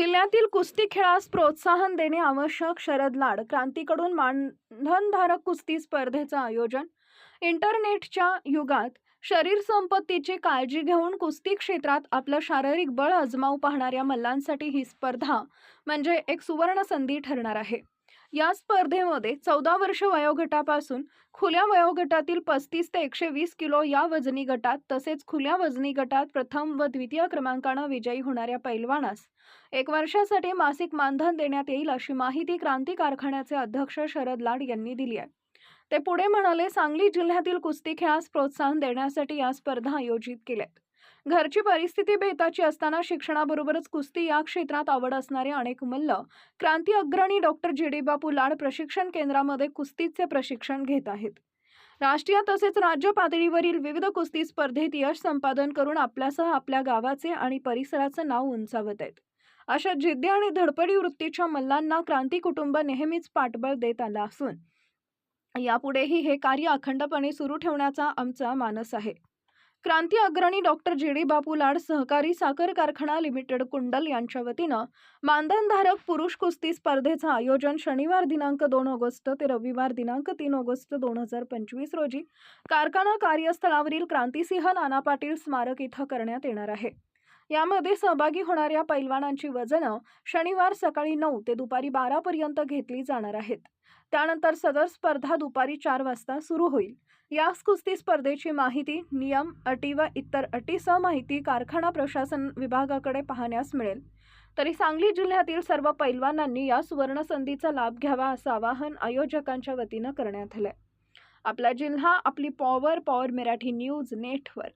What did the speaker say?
जिल्ह्यातील कुस्ती खेळास प्रोत्साहन देणे आवश्यक. शरद लाड क्रांतीकडून मानधनधारक कुस्ती स्पर्धेचं आयोजन. इंटरनेटच्या युगात शरीर संपत्तीची काळजी घेऊन कुस्ती क्षेत्रात आपलं शारीरिक बळ अजमावू पाहणाऱ्या मल्लांसाठी ही स्पर्धा म्हणजे एक सुवर्ण संधी ठरणार आहे. या स्पर्धेमध्ये चौदा वर्ष वयोगटापासून खुल्या वयोगटातील पस्तीस ते एकशे वीस किलो या वजनी गटात तसेच खुल्या वजनी गटात प्रथम व द्वितीय क्रमांकानं विजयी होणाऱ्या पैलवानास एक वर्षासाठी मासिक मानधन देण्यात येईल अशी माहिती क्रांती कारखान्याचे अध्यक्ष शरद लाड यांनी दिली आहे. ते पुढे म्हणाले सांगली जिल्ह्यातील कुस्ती खेळास प्रोत्साहन देण्यासाठी या स्पर्धा आयोजित केल्यात. घरची परिस्थिती बेताची असताना शिक्षणाबरोबरच कुस्ती या क्षेत्रात आवड असणारे अनेक मल्ल क्रांती अग्रणी डॉक्टर जी डी. बापू लाड प्रशिक्षण केंद्रामध्ये कुस्तीचे प्रशिक्षण घेत आहेत. राष्ट्रीय तसेच राज्य पातळीवरील विविध कुस्ती स्पर्धेत यश संपादन करून आपल्यासह आपल्या गावाचे आणि परिसराचं नाव उंचावत आहेत. अशा जिद्दी आणि धडपडी वृत्तीच्या मल्लांना क्रांती कुटुंब नेहमीच पाठबळ देत आलं असून यापुढेही हे कार्य अखंडपणे सुरू ठेवण्याचा आमचा मानस आहे. क्रांती अग्रणी डॉक्टर जे डी बापू लाड सहकारी साखर कारखाना लिमिटेड कुंडल यांच्या वतीनं मानधनधारक पुरुष कुस्ती स्पर्धेचं आयोजन शनिवार दिनांक दोन ऑगस्ट ते रविवार दिनांक तीन ऑगस्ट दोन हजार पंचवीस रोजी कारखाना कार्यस्थळावरील क्रांतिसिंह नाना पाटील स्मारक इथं करण्यात येणार आहे. यामध्ये सहभागी होणाऱ्या पैलवानांची वजनं शनिवार सकाळी नऊ ते दुपारी बारापर्यंत घेतली जाणार आहेत. त्यानंतर सदर स्पर्धा दुपारी चार वाजता सुरू होईल. या कुस्ती स्पर्धेची माहिती नियम अटी व इतर अटीसह माहिती कारखाना प्रशासन विभागाकडे पाहण्यास मिळेल. तरी सांगली जिल्ह्यातील सर्व पैलवानांनी या सुवर्णसंधीचा लाभ घ्यावा असं आवाहन आयोजकांच्या वतीनं करण्यात आलंय. आपला जिल्हा आपली power power Marathi news network.